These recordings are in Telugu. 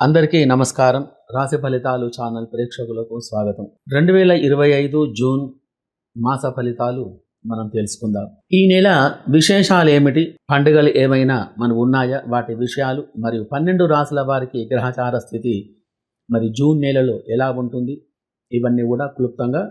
అందరికీ నమస్కారం. రాశి ఫలితాలు ఛానల్ ప్రేక్షకులకు స్వాగతం. రెండు వేల ఇరవై ఐదు జూన్ మాస ఫలితాలు మనం తెలుసుకుందాం. ఈ నెల విశేషాలు ఏమిటి పండుగలు ఏమైనా మన ఉన్నాయా? వాటి విషయాలు మరియు పన్నెండు రాసుల వారికి గ్రహచార స్థితి మరి జూన్ నెలలో ఎలా ఉంటుంది? ఇవన్నీ కూడా క్లుప్తంగా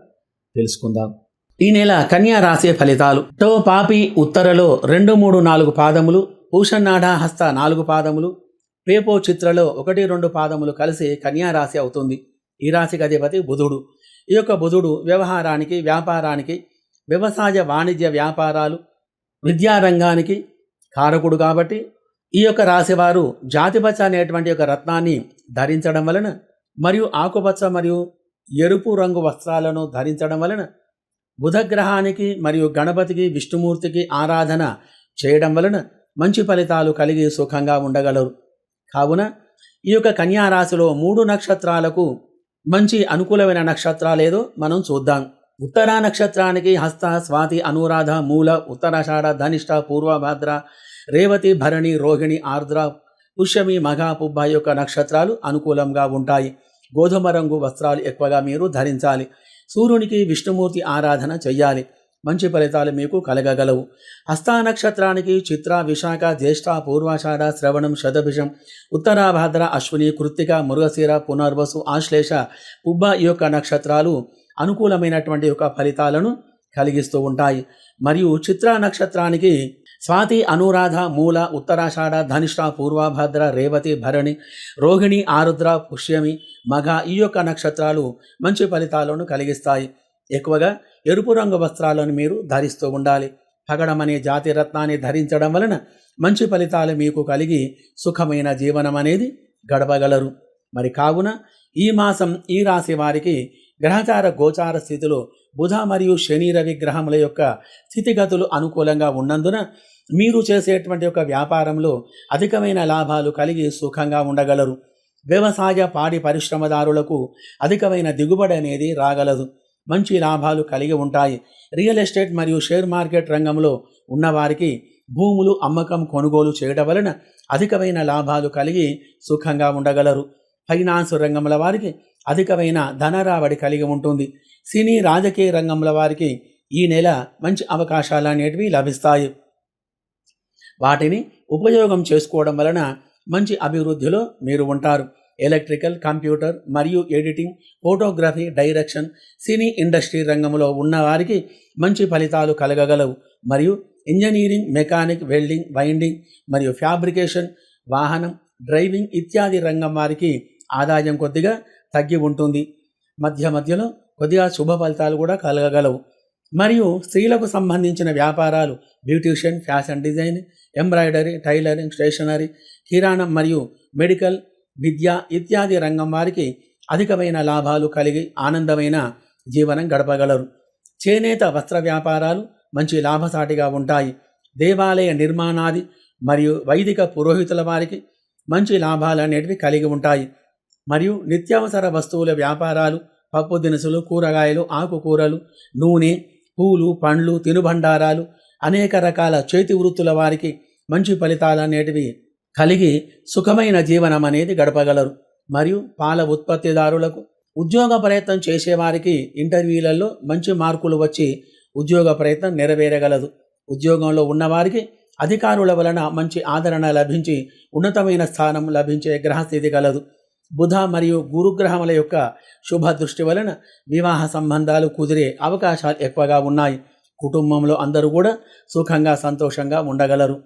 తెలుసుకుందాం. ఈ నెల కన్యా రాశి ఫలితాలు. టో పాపి ఉత్తరలో రెండు మూడు నాలుగు పాదములు పూషన్నాడ హస్త నాలుగు పాదములు పేపో చిత్రలో ఒకటి రెండు పాదములు కలిసి కన్యారాశి అవుతుంది. ఈ రాశికి అధిపతి బుధుడు. ఈ యొక్క బుధుడు వ్యవహారానికి వ్యాపారానికి వ్యవసాయ వాణిజ్య వ్యాపారాలు విద్యారంగానికి కారకుడు కాబట్టి ఈ యొక్క రాశివారు జాతిపచ్చ అనేటువంటి ఒక రత్నాన్ని ధరించడం వలన మరియు ఆకుపచ్చ మరియు ఎరుపు రంగు వస్త్రాలను ధరించడం వలన బుధగ్రహానికి మరియు గణపతికి విష్ణుమూర్తికి ఆరాధన చేయడం వలన మంచి ఫలితాలు కలిగి సుఖంగా ఉండగలరు. కావున ఈ యొక్క కన్యారాశిలో మూడు నక్షత్రాలకు మంచి అనుకూలమైన నక్షత్రాలు ఏదో మనం చూద్దాం. ఉత్తరా నక్షత్రానికి హస్త స్వాతి అనురాధ మూల ఉత్తరాషాఢ ధనిష్ట పూర్వభద్ర రేవతి భరణి రోహిణి ఆర్ద్ర పుష్యమి మఘ పుబ్బ యొక్క నక్షత్రాలు అనుకూలంగా ఉంటాయి. గోధుమ రంగు వస్త్రాలు ఎక్కువగా మీరు ధరించాలి. సూర్యునికి విష్ణుమూర్తి ఆరాధన చెయ్యాలి. మంచి ఫలితాలు మీకు కలగగలవు. హస్తా నక్షత్రానికి చిత్ర విశాఖ జ్యేష్ఠ పూర్వాషాఢ శ్రవణం శతభిషం ఉత్తరాభాద్ర అశ్విని కృత్తిక మురుగశీర పునర్వసు ఆశ్లేష పుబ్బ ఈ యొక్క నక్షత్రాలు అనుకూలమైనటువంటి యొక్క ఫలితాలను కలిగిస్తూ ఉంటాయి. మరియు చిత్ర నక్షత్రానికి స్వాతి అనురాధ మూల ఉత్తరాషాఢ ధనిష్ట పూర్వభద్ర రేవతి భరణి రోహిణి ఆరుద్ర పుష్యమి మఘ ఈ యొక్క నక్షత్రాలు మంచి ఫలితాలను కలిగిస్తాయి. ఎక్కువగా ఎరుపు రంగు వస్త్రాలను మీరు ధరిస్తూ ఉండాలి. పగడమనే జాతి రత్నాన్ని ధరించడం వలన మంచి ఫలితాలు మీకు కలిగి సుఖమైన జీవనం అనేది గడపగలరు. మరి కావున ఈ మాసం ఈ రాశి వారికి గ్రహచార గోచార స్థితిలో బుధ మరియు శని రవి గ్రహముల యొక్క స్థితిగతులు అనుకూలంగా ఉన్నందున మీరు చేసేటువంటి యొక్క వ్యాపారంలో అధికమైన లాభాలు కలిగి సుఖంగా ఉండగలరు. వ్యవసాయ పాడి పరిశ్రమదారులకు అధికమైన దిగుబడి అనేది రాగలదు. మంచి లాభాలు కలిగి ఉంటాయి. రియల్ ఎస్టేట్ మరియు షేర్ మార్కెట్ రంగంలో ఉన్నవారికి భూములు అమ్మకం కొనుగోలు చేయడం వలన అధికమైన లాభాలు కలిగి సుఖంగా ఉండగలరు. ఫైనాన్స్ రంగంల వారికి అధికమైన ధనరాబడి కలిగి ఉంటుంది. సినీ రాజకీయ రంగంల వారికి ఈ నెల మంచి అవకాశాలు అనేటివి లభిస్తాయి. వాటిని ఉపయోగం చేసుకోవడం వలన మంచి అభివృద్ధిలో మీరు ఉంటారు. ఎలక్ట్రికల్ కంప్యూటర్ మరియు editing photography direction cine industry రంగంలో ఉన్నవారికి మంచి ఫలితాలు కలగగలవు. మరియు ఇంజనీరింగ్ మెకానిక్ వెల్డింగ్ వైండింగ్ మరియు ఫ్యాబ్రికేషన్ వాహనం డ్రైవింగ్ ఇత్యాది రంగం వారికి ఆదాయం కొద్దిగా తగ్గి ఉంటుంది. మధ్య మధ్యలో కొద్దిగా శుభ ఫలితాలు కూడా కలగగలవు. మరియు స్త్రీలకు సంబంధించిన వ్యాపారాలు beautician fashion design embroidery tailoring stationery కిరాణం మరియు మెడికల్ విద్య ఇత్యాది రంగం వారికి అధికమైన లాభాలు కలిగి ఆనందమైన జీవనం గడపగలరు. చేనేత వస్త్ర వ్యాపారాలు మంచి లాభసాటిగా ఉంటాయి. దేవాలయ నిర్మాణాది మరియు వైదిక పురోహితుల వారికి మంచి లాభాలు అనేటివి కలిగి ఉంటాయి. మరియు నిత్యావసర వస్తువుల వ్యాపారాలు పప్పు దినుసులు కూరగాయలు ఆకుకూరలు నూనె పూలు పండ్లు తినుబండారాలు అనేక రకాల చేతి వృత్తుల వారికి మంచి ఫలితాలు అనేటివి కలిగి సుఖమైన జీవనం అనేది గడపగలరు. మరియు పాల ఉత్పత్తిదారులకు ఉద్యోగ ప్రయత్నం చేసేవారికి ఇంటర్వ్యూలలో మంచి మార్కులు వచ్చి ఉద్యోగ ప్రయత్నం నెరవేరగలదు. ఉద్యోగంలో ఉన్నవారికి అధికారుల వలన మంచి ఆదరణ లభించి ఉన్నతమైన స్థానం లభించే గ్రహస్థితి కలదు. బుధ మరియు గురుగ్రహముల యొక్క శుభ దృష్టి వలన వివాహ సంబంధాలు కుదిరే అవకాశాలు ఎక్కువగా ఉన్నాయి. కుటుంబంలో అందరూ కూడా సుఖంగా సంతోషంగా ఉండగలరు.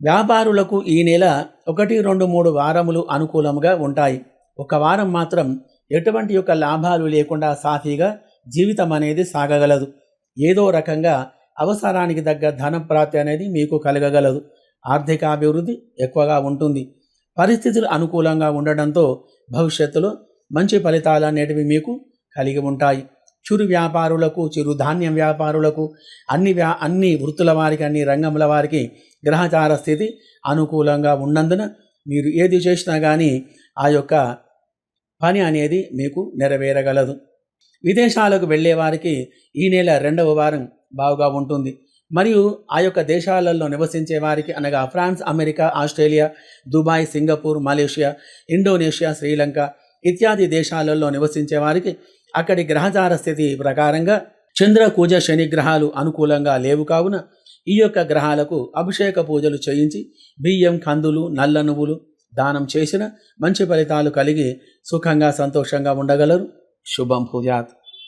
వ్యాపారులకు ఈ నెల ఒకటి రెండు మూడు వారములు అనుకూలంగా ఉంటాయి. ఒక వారం మాత్రం ఎటువంటి యొక్క లాభాలు లేకుండా సాఫీగా జీవితం అనేది సాగగలదు. ఏదో రకంగా అవసరానికి తగ్గ ధనప్రాప్తి అనేది మీకు కలగగలదు. ఆర్థికాభివృద్ధి ఎక్కువగా ఉంటుంది. పరిస్థితులు అనుకూలంగా ఉండడంతో భవిష్యత్తులో మంచి ఫలితాలు అనేటివి మీకు కలిగి ఉంటాయి. చిరు వ్యాపారులకు చిరుధాన్యం వ్యాపారులకు అన్ని వ్యా అన్ని వృత్తుల వారికి అన్ని రంగముల వారికి గ్రహచార స్థితి అనుకూలంగా ఉన్నందున మీరు ఏది చేసినా కానీ ఆ యొక్క పని అనేది మీకు నెరవేరగలదు. విదేశాలకు వెళ్ళేవారికి ఈ నెల రెండవ వారం బాగుగా ఉంటుంది. మరియు ఆ యొక్క దేశాలలో నివసించే వారికి అనగా France America Australia Dubai Singapore Malaysia Indonesia Sri ఇత్యాది దేశాలలో నివసించే వారికి అక్కడి గ్రహచార స్థితి ప్రకారంగా చంద్ర కూజ శని గ్రహాలు అనుకూలంగా లేవు కావున ఈ యొక్క గ్రహాలకు అభిషేక పూజలు చేయించి బియ్యం కందులు నల్ల నువ్వులు దానం చేసిన మంచి ఫలితాలు కలిగి సుఖంగా సంతోషంగా ఉండగలరు. శుభం పూజాత్